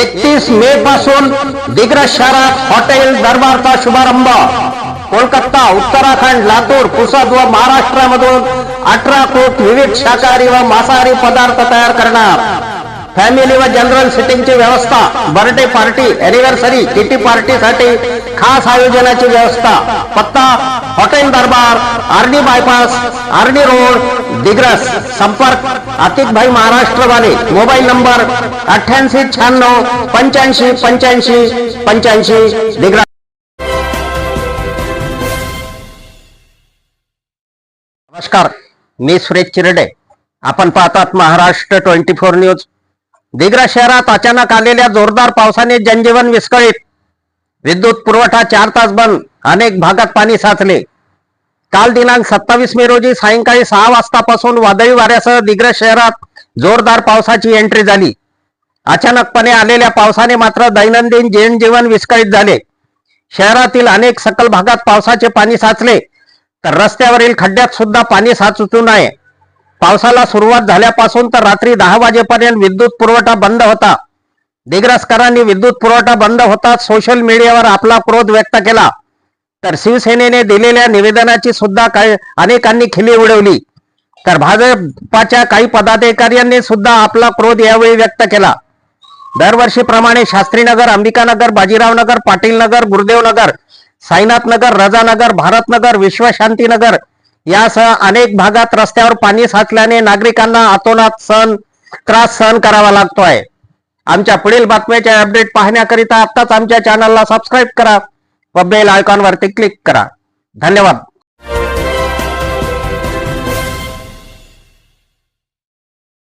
एकतीस मे पासून दिग्रस शहरात हॉटेल दरबारचा शुभारंभ. कोलकाता उत्तराखंड लातूर पुसद व महाराष्ट्रामधून अठरा कोट विविध शाकाहारी व मांसाहारी पदार्थ तयार करणार. फॅमिली व जनरल सिटिंगची व्यवस्था बर्थडे पार्टी अॅनिव्हर्सरी किटी पार्टीसाठी खास आयोजनाची व्यवस्था. पत्ता hotel Darbar Arni bypass Arni road Digras संपर्क आतिक भाई मोबाईल नंबर अठ्ठ्याऐंशी शहाण्णव पंच्याऐंशी पंच्याऐंशी पंच्याऐंशी दिग्रस. नमस्कार मी सुरेश चिरडे. आपण पाहतात Maharashtra twenty four news. Digras शहरात अचानक आलेल्या जोरदार पावसाने जनजीवन विस्कळीत. विद्युत पुरवठा चार तास बंद अनेक भागात पाणी साचले. काल दिनांक सत्तावीस मे रोजी सायंकाळी सहा वाजतापासून वादळी वाऱ्यासह दिग्रस शहरात जोरदार पावसाची एंट्री झाली. अचानकपणे आलेल्या पावसाने मात्र दैनंदिन जनजीवन विस्कळीत झाले. शहरातील अनेक सकल भागात पावसाचे पाणी साचले तर रस्त्यावरील खड्ड्यात सुद्धा पाणी साचू नये. पावसाला सुरुवात झाल्यापासून तर रात्री दहा वाजेपर्यंत विद्युत पुरवठा बंद होता. दिग्रसकरांनी विद्युत पुरवठा बंद होताच सोशल मीडियावर आपला क्रोध व्यक्त केला. तर शिवसेनेने दिलेल्या निवेदनाची सुद्धा काही अनेकांनी खिली उडवली. तर भाजपाच्या काही पदाधिकाऱ्यांनी सुद्धा आपला क्रोध यावेळी व्यक्त केला. दरवर्षीप्रमाणे शास्त्रीनगर अंबिकानगर बाजीरावनगर पाटीलनगर गुरुदेवनगर साईनाथनगर रजानगर भारतनगर विश्वशांतीनगर यासह अनेक भागात रस्त्यावर पाणी साचल्याने नागरिकांना अतोनात सण त्रास सहन करावा लागतोय. आमच्या पुढील बातम्याचे अपडेट पाहण्याकरिता आत्ताच आमच्या चॅनलला सबस्क्राईब करा व बेल आयकॉनवरती क्लिक करा. धन्यवाद.